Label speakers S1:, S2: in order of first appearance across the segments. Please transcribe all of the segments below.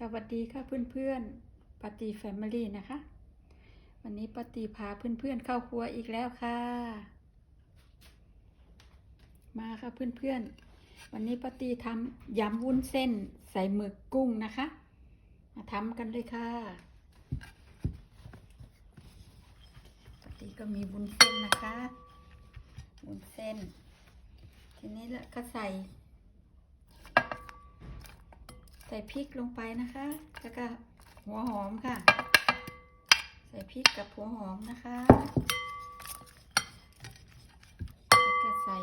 S1: สวัสดีค่ะเพื่อนๆปาตีแฟมิลี่นะคะ วันนี้ปาตีพาเพื่อนๆเข้าครัวอีกแล้วค่ะ มาค่ะเพื่อนๆ วันนี้ปาตีทำยำวุ้นเส้นใส่หมึกกุ้งนะคะ มาทำกันเลยค่ะปาตีก็มีวุ้นเส้นนะคะ วุ้นเส้น ทีนี้ละก็ใส่ ใส่พริกลงไปนะคะ แล้วก็หัวหอมค่ะ ใส่พริกกับหัวหอมนะคะ แล้วก็ใส่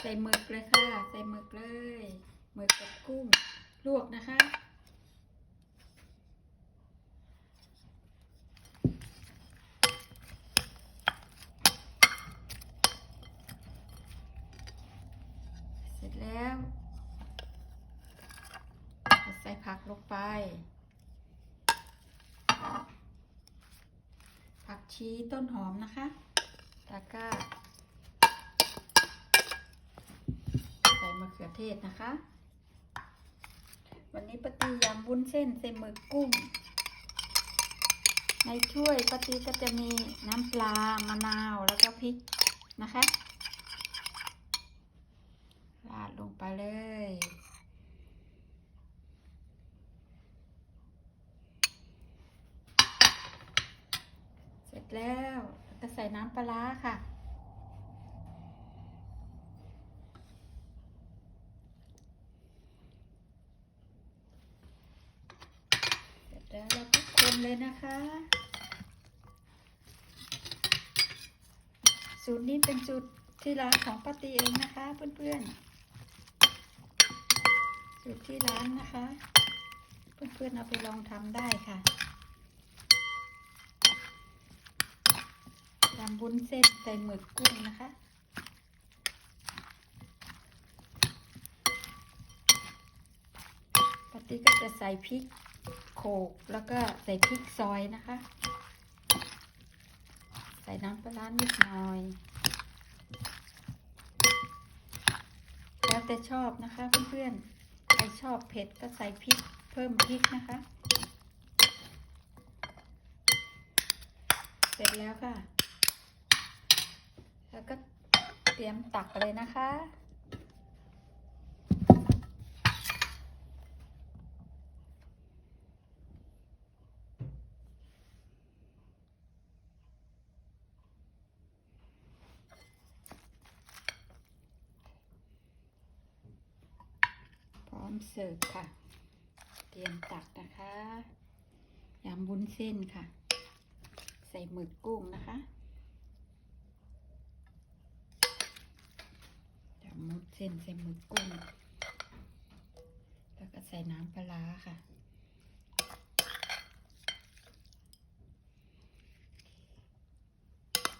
S1: ใส่หมึกเลยค่ะ ใส่หมึกเลยหมึกกับกุ้งลวกนะคะ เสร็จแล้ว ใส่ ผักลงไป ผักชีต้นหอมนะคะแล้วก็ใส่มะเขือเทศนะคะ วันนี้ปาตียำวุ้นเส้นใส่หมึกกุ้ง ในถ้วยปาตีก็จะมีน้ำปลามะนาวแล้วก็พริกนะคะ ราดลงไปเลย เสร็ จแล้วก็ใส่น้ำปลาค่ะ เสร็จแล้วเราก็คนเลยนะคะ สูตรนี้เป็นสูตรที่ร้านของป้าตีเองนะคะเพื่อนๆ สูตรที่ร้านนะคะ เพื่อนๆเอาไปลองทำได้ค่ะ ยำวุ้นเส้นใส่หมึกกุ้งนะคะปาตี้ก็จะใส่พริกโขลกแล้วก็ใส่พริกซอยนะคะ ใส่น้ำปลาร้านิดหน่อย แล้วแต่ชอบนะคะเพื่อนๆ ใครชอบเผ็ดก็ใส่พริกเพิ่มพริกนะคะ เสร็จแล้วค่ะ แล้วก็เตรียมตักเลยนะคะ พร้อมเสิร์ฟค่ะ เตรียมตักนะคะยำวุ้นเส้นค่ะ ใส่หมึกกุ้งนะคะยำมุด เส้นใส่หมึกกุ้ง แล้วก็ใส่น้ำปลาค่ะ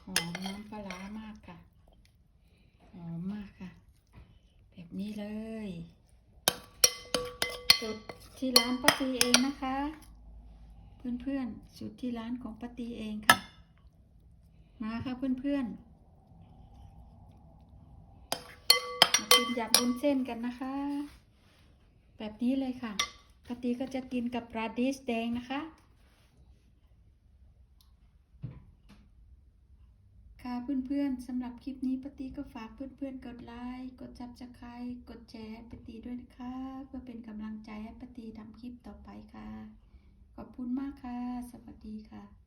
S1: หอมน้ำปลาร้ามากค่ะ หอมมากค่ะ แบบนี้เลยสูตรที่ร้านป้าตีเองนะคะ เพื่อนๆสูตรที่ร้านของป้าตีเองค่ะ มาค่ะเพื่อนๆ มา กินยำบุ้นเส้นกันนะคะ แบบนี้เลยค่ะป้าตีก็จะกินกับราดิสแดงนะคะ ค่ะเพื่อนๆสำหรับคลิปนี้ปาตีก็ฝากเพื่อนๆกดไลค์กดจับสไครต์กดแชร์ให้ปาตีด้วยนะคะ เพื่อเป็นกำลังใจให้ปาตีทำคลิปต่อไปค่ะ ขอบคุณมากค่ะ สวัสดีค่ะ